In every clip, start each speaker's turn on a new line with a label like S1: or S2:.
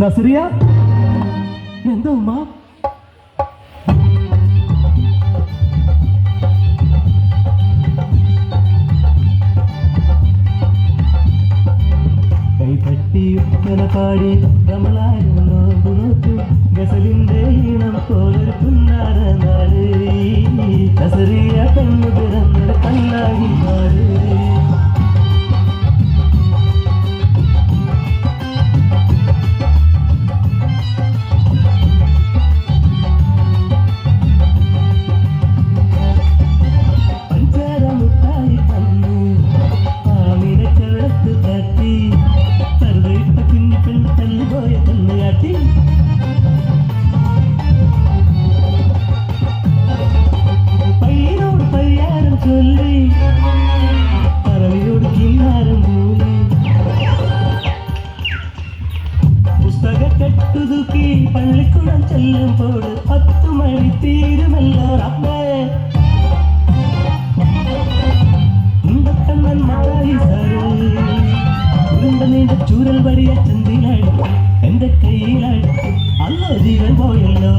S1: നസറിയ? എന്താ ഉമ്മ? കൈതട്ടി ഉത്തര പാടി കമലാരും നോമ്പു നോറ്റു ഗസലിന്റെ ഈണം പോലൊരു പുന്നാര നാട്. നസറിയ പെണ്ണു പിറന്നൊരു കണ്ണാടി നാട് ചൂരൽ വടിയ ചന്തിലായി എന്റെ കയ്യിലായി അല്ല ജീവൻ പോയല്ലോ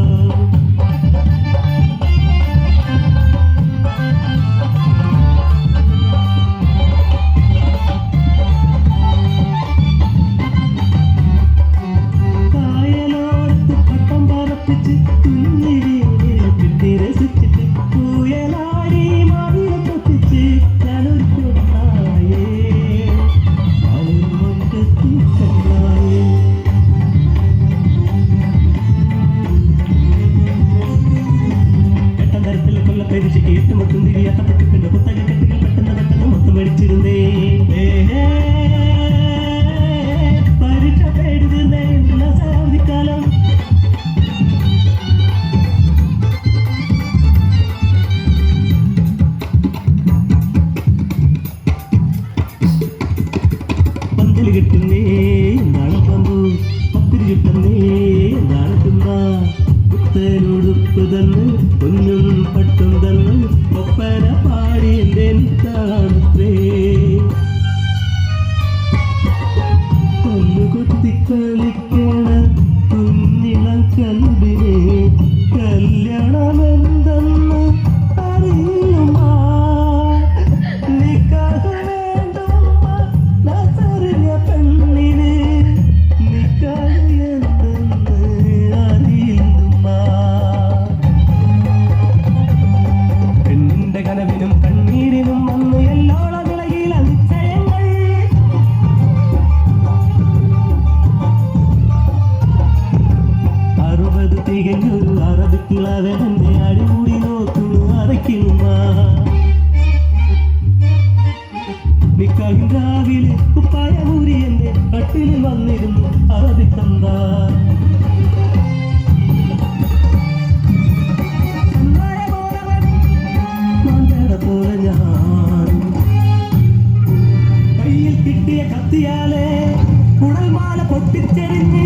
S1: ಕರಿಸಿಕೆ ಎತ್ತು ಮತ್ತು ನೀರಿ ಎತ್ತ ಪಟ್ಟು ಕೊಂಡು ಗೊತ್ತಾಗುತ್ತೆ പുത്തനുടുപ്പ് തന്നെ പൊന്നും പട്ടും തന്നെ ഒപ്പന പാടി തികഞ്ഞൊരു അറബിക്കിളവൻ എന്നെ അടിമുടി നോക്കുന്നു അറയ്ക്കുമാ നിക്കാഹിൻ രാവിലെ കുപ്പായ മൂരി എന്റെ കട്ടിലിൽ വന്നിരുന്നു അറബിക്കന്ത പോലെ ഞാൻ. കയ്യിൽ കിട്ടിയ കത്തിയാലേ കുടൽമാല പൊട്ടിച്ചെറിഞ്ഞ്